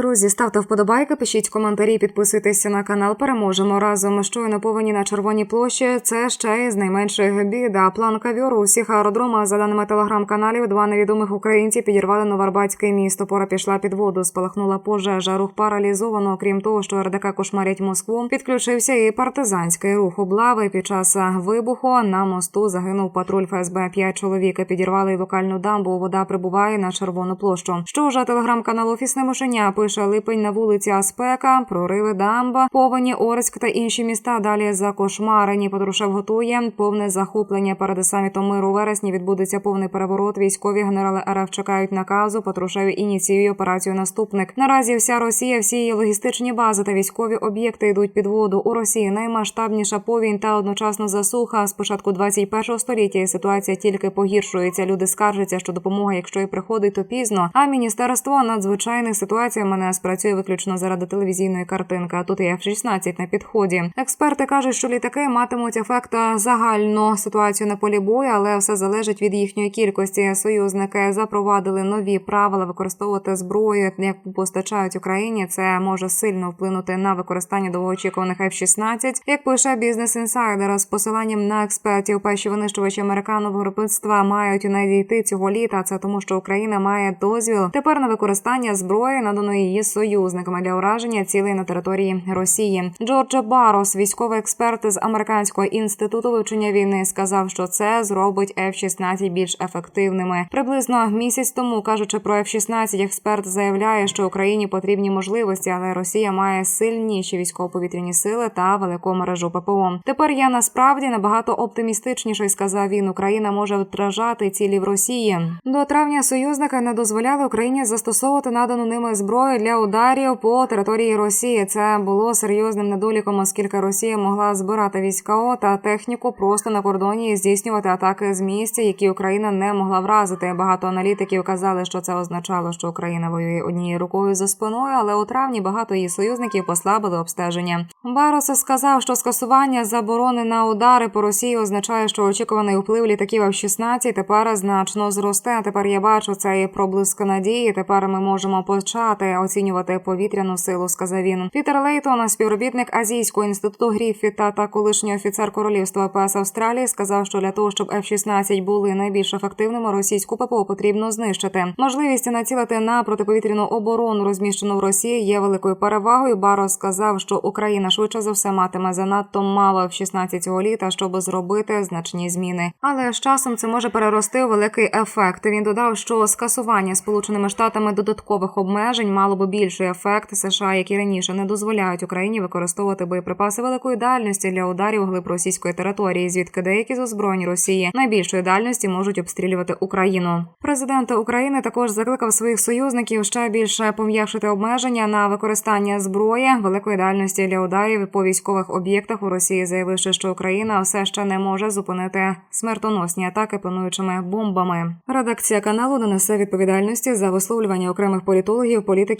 Друзі, ставте вподобайки, пишіть коментарі, підписуйтеся на канал. Переможемо разом. Щойно повені на червоній площі. Це ще із найменших бід. А план кавьору у всіх аеродромах, за даними телеграм-каналів, два невідомих українці підірвали Новоарбатське місто. Пора пішла під воду, спалахнула пожежа. Рух паралізовано. Крім того, що РДК кошмарять Москву. Підключився і партизанський рух облави. Під час вибуху на мосту загинув патруль ФСБ. П'ять чоловік підірвали й локальну дамбу. Вода прибуває на червону площу. Що вже телеграм-канал Офісне мишеня пише липень на вулиці Аспека, прориви дамба, повені Орськ та інші міста. Далі закошмарені. Патрушев готує повне захоплення перед самітом миру вересні. Відбудеться повний переворот. Військові генерали РФ чекають наказу. Патрушев ініціює операцію наступник. Наразі вся Росія, всі її логістичні бази та військові об'єкти йдуть під воду. У Росії наймасштабніша повінь та одночасно засуха. З початку 21 століття ситуація тільки погіршується. Люди скаржаться, що допомога, якщо і приходить, то пізно. А міністерство надзвичайних ситуацій мене спрацює виключно заради телевізійної картинки. А тут і F-16 на підході. Експерти кажуть, що літаки матимуть ефект загальну ситуацію на полі бою, але все залежить від їхньої кількості. Союзники запровадили нові правила використовувати зброю, яку постачають Україні. Це може сильно вплинути на використання довгоочікуваних F-16. Як пише бізнес інсайдер з посиланням на експертів, перші винищувачі американого виробництва мають надійти цього літа. Це тому, що Україна має дозвіл тепер на використання зброї, наданої її союзниками для ураження цілей на території Росії. Джордж Барос, військовий експерт з американського інституту вивчення війни, сказав, що це зробить F-16 більш ефективними. Приблизно місяць тому, кажучи про F-16, експерт заявляє, що Україні потрібні можливості, але Росія має сильніші військово-повітряні сили та велику мережу ППО. Тепер я насправді набагато оптимістичніший, сказав він. Україна може втражати цілі в Росії. До травня союзники не дозволяли Україні застосовувати надану ними зброю для ударів по території Росії. Це було серйозним недоліком, оскільки Росія могла збирати війська та техніку просто на кордоні і здійснювати атаки з місця, які Україна не могла вразити. Багато аналітиків казали, що це означало, що Україна воює однією рукою за спиною, але у травні багато її союзників послабили обстеження. Барос сказав, що скасування заборони на удари по Росії означає, що очікуваний вплив літаків F-16 тепер значно зросте. Тепер я бачу цей проблиск надії. Тепер ми можемо почати оцінювати повітряну силу. Сказав він. Пітер Лейтон, співробітник Азійського інституту Гріфіта та колишній офіцер королівства ПС Австралії, сказав, що для того, щоб F-16 були найбільш ефективними, російську ППО потрібно знищити. Можливість націлити на протиповітряну оборону, розміщену в Росії, є великою перевагою. Баро сказав, що Україна швидше за все матиме занадто мало F-16 цього літа, щоб зробити значні зміни. Але з часом це може перерости у великий ефект. Він додав, що скасування сполученими штатами додаткових обмежень мало би більший ефект США, які раніше не дозволяють Україні використовувати боєприпаси великої дальності для ударів глиб російської території, звідки деякі з озброєнь Росії найбільшої дальності можуть обстрілювати Україну. Президент України також закликав своїх союзників ще більше пом'якшити обмеження на використання зброї великої дальності для ударів по військових об'єктах у Росії, заявивши, що Україна все ще не може зупинити смертоносні атаки плануючими бомбами. Редакція каналу не несе відповідальності за висловлювання окремих політологів, політиків,